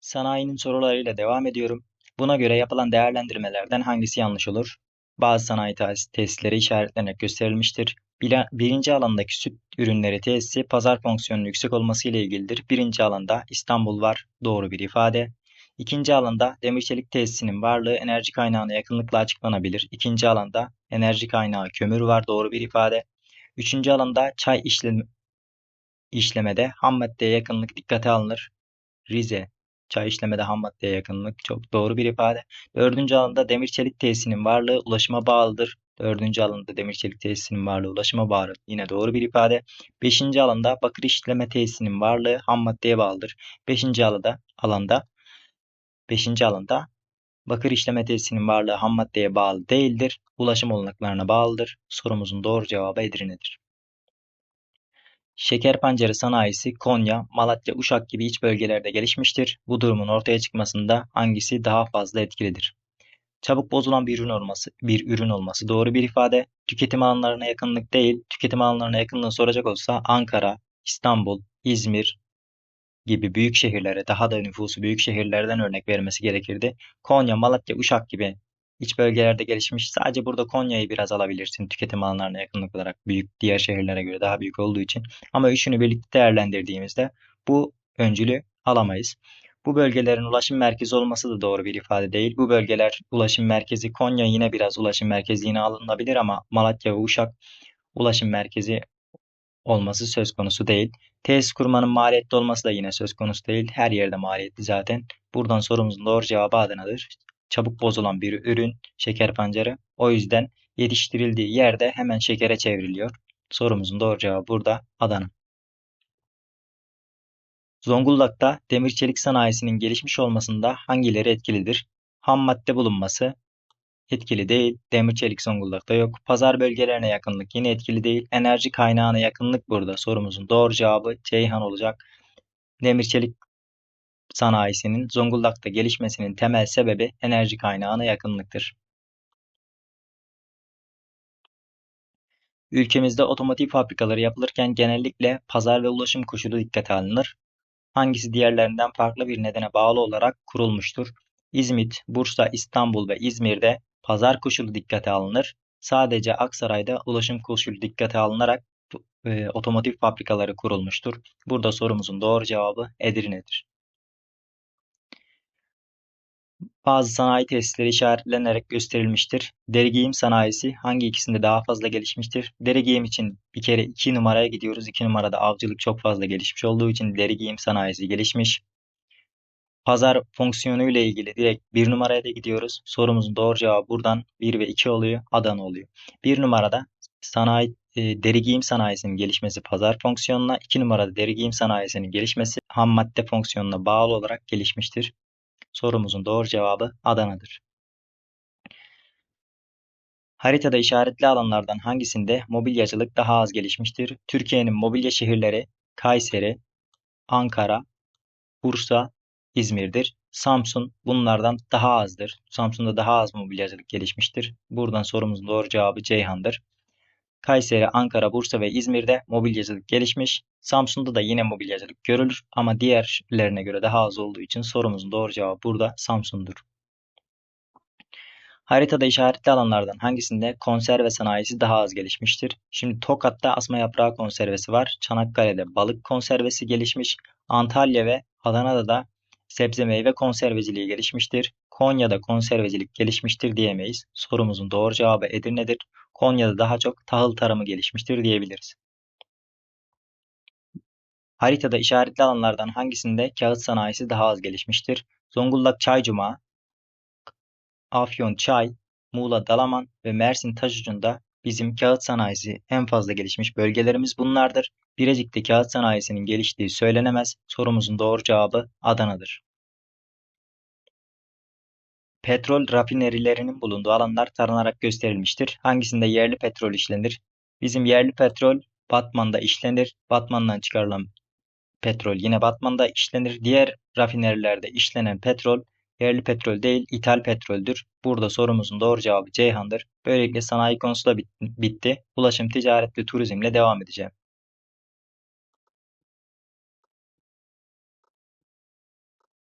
Sanayinin sorularıyla devam ediyorum. Buna göre yapılan değerlendirmelerden hangisi yanlış olur? Bazı sanayi tesis- tesisleri işaretlenerek gösterilmiştir. Birinci alandaki süt ürünleri tesisi pazar fonksiyonunun yüksek olması ile ilgilidir. Birinci alanda İstanbul var. Doğru bir ifade. İkinci alanda demir çelik tesisinin varlığı enerji kaynağına yakınlıkla açıklanabilir. İkinci alanda enerji kaynağı kömür var. Doğru bir ifade. Üçüncü alanda çay işlem işlemede ham maddeye yakınlık dikkate alınır. Rize, çay işlemede ham maddeye yakınlık çok doğru bir ifade. Dördüncü alanda demir çelik tesisinin varlığı ulaşıma bağlıdır. Dördüncü alanda demir çelik tesisinin varlığı ulaşıma bağlı. Yine doğru bir ifade. Beşinci alanda bakır işleme tesisinin varlığı ham maddeye bağlıdır. Beşinci alanda, alanda beşinci alanda bakır işleme tesisinin varlığı ham maddeye bağlı değildir. Ulaşım olanaklarına bağlıdır. Sorumuzun doğru cevabı Edirne'dir. Şeker pancarı sanayisi Konya, Malatya, Uşak gibi iç bölgelerde gelişmiştir. Bu durumun ortaya çıkmasında hangisi daha fazla etkilidir? Çabuk bozulan bir ürün olması, bir ürün olması doğru bir ifade. Tüketim alanlarına yakınlık değil, tüketim alanlarına yakınlığı soracak olsa Ankara, İstanbul, İzmir gibi büyük şehirlere, daha da nüfusu büyük şehirlerden örnek vermesi gerekirdi. Konya, Malatya, Uşak gibi iç bölgelerde gelişmiş. Sadece burada Konya'yı biraz alabilirsin tüketim alanlarına yakınlık olarak büyük diğer şehirlere göre daha büyük olduğu için. Ama üçünü birlikte değerlendirdiğimizde bu öncülü alamayız. Bu bölgelerin ulaşım merkezi olması da doğru bir ifade değil. Bu bölgeler ulaşım merkezi Konya yine biraz ulaşım merkezi yine alınabilir ama Malatya ve Uşak ulaşım merkezi olması söz konusu değil. Tesis kurmanın maliyetli olması da yine söz konusu değil. Her yerde maliyetli zaten. Buradan sorumuzun doğru cevabı Adana'dır. Çabuk bozulan bir ürün şeker pancarı. O yüzden yetiştirildiği yerde hemen şekere çevriliyor. Sorumuzun doğru cevabı burada Adana. Zonguldak'ta demir çelik sanayisinin gelişmiş olmasında hangileri etkilidir? Ham madde bulunması etkili değil. Demir çelik Zonguldak'ta yok. Pazar bölgelerine yakınlık yine etkili değil. Enerji kaynağına yakınlık burada. Sorumuzun doğru cevabı Ceyhan olacak. Demir çelik sanayisinin Zonguldak'ta gelişmesinin temel sebebi enerji kaynağına yakınlıktır. Ülkemizde otomotiv fabrikaları yapılırken genellikle pazar ve ulaşım koşulu dikkate alınır. Hangisi diğerlerinden farklı bir nedene bağlı olarak kurulmuştur? İzmit, Bursa, İstanbul ve İzmir'de pazar koşulu dikkate alınır. Sadece Aksaray'da ulaşım koşulu dikkate alınarak e, otomotiv fabrikaları kurulmuştur. Burada sorumuzun doğru cevabı Edirne'dir. Bazı sanayi tesisleri işaretlenerek gösterilmiştir. Deri giyim sanayisi hangi ikisinde daha fazla gelişmiştir? Deri giyim için bir kere 2 numaraya gidiyoruz. 2 numarada avcılık çok fazla gelişmiş olduğu için deri giyim sanayisi gelişmiş. Pazar fonksiyonu ile ilgili direkt 1 numaraya da gidiyoruz. Sorumuzun doğru cevabı buradan 1 ve 2 oluyor. Adana oluyor. 1 numarada sanayi e, deri giyim sanayisinin gelişmesi pazar fonksiyonuna, 2 numarada deri giyim sanayisinin gelişmesi ham madde fonksiyonuna bağlı olarak gelişmiştir. Sorumuzun doğru cevabı Adana'dır. Haritada işaretli alanlardan hangisinde mobilyacılık daha az gelişmiştir? Türkiye'nin mobilya şehirleri Kayseri, Ankara, Bursa, İzmir'dir. Samsun bunlardan daha azdır. Samsun'da daha az mobilyacılık gelişmiştir. Buradan sorumuzun doğru cevabı Ceyhan'dır. Kayseri, Ankara, Bursa ve İzmir'de mobilyacılık gelişmiş. Samsun'da da yine mobilyacılık görülür ama diğerlerine göre daha az olduğu için sorumuzun doğru cevabı burada Samsun'dur. Haritada işaretli alanlardan hangisinde konserve sanayisi daha az gelişmiştir? Şimdi Tokat'ta asma yaprağı konservesi var. Çanakkale'de balık konservesi gelişmiş. Antalya ve Adana'da da sebze meyve konserveciliği gelişmiştir. Konya'da konservecilik gelişmiştir diyemeyiz. Sorumuzun doğru cevabı Edirne'dir. Konya'da daha çok tahıl tarımı gelişmiştir diyebiliriz. Haritada işaretli alanlardan hangisinde kağıt sanayisi daha az gelişmiştir? Zonguldak Çaycuma, Afyon Çay, Muğla Dalaman ve Mersin Taşucu'nda bizim kağıt sanayisi en fazla gelişmiş bölgelerimiz bunlardır. Birecik'te kağıt sanayisinin geliştiği söylenemez. Sorumuzun doğru cevabı Adana'dır. Petrol rafinerilerinin bulunduğu alanlar taranarak gösterilmiştir. Hangisinde yerli petrol işlenir? Bizim yerli petrol Batman'da işlenir. Batman'dan çıkarılan petrol yine Batman'da işlenir. Diğer rafinerilerde işlenen petrol yerli petrol değil ithal petroldür. Burada sorumuzun doğru cevabı Ceyhan'dır. Böylelikle sanayi konusu da bitti. Ulaşım, ticaret ve turizmle devam edeceğim.